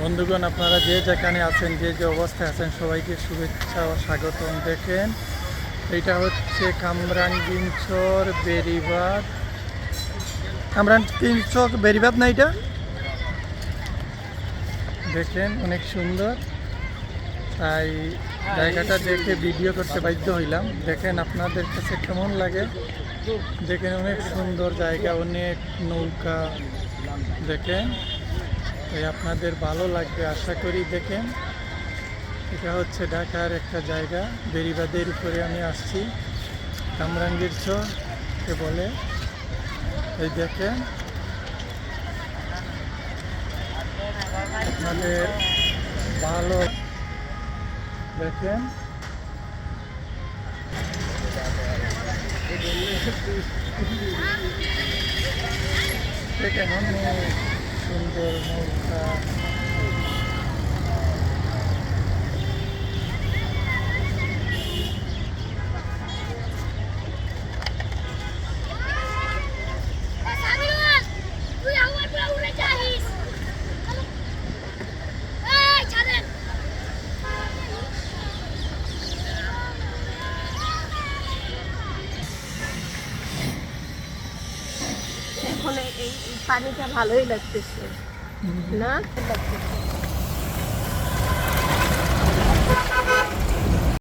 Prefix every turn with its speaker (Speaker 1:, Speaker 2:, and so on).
Speaker 1: বন্ধুগণ, আপনারা যে যেখানে আছেন, যে যে অবস্থায় আছেন, সবাইকে শুভেচ্ছা ও স্বাগতম। দেখেন, এটা হচ্ছে কামরাঙ্গিনচর বেরিবাদ কামরাঙ্গিনচর বেরিবাদ না এটা? দেখেন, অনেক সুন্দর। তাই জায়গাটা দেখে ভিডিও করতে বাধ্য হইলাম। দেখেন, আপনাদের কাছে কেমন লাগে? দেখেন, অনেক সুন্দর জায়গা, অনেক নৌকা। দেখেন। তাই আপনাদের ভালো লাগবে আশা করি দেখেন। এটা হচ্ছে ঢাকার একটা জায়গা বেরিবাদের উপরে আমি আসছি। কামরাঙ্গীর কে বলে। এই দেখেন। আপনাদের ভালো দেখেন। দেখেন অনেক সুন্দর
Speaker 2: এখন এই পানিটা ভালোই লাগতেছে। না লাগতেছে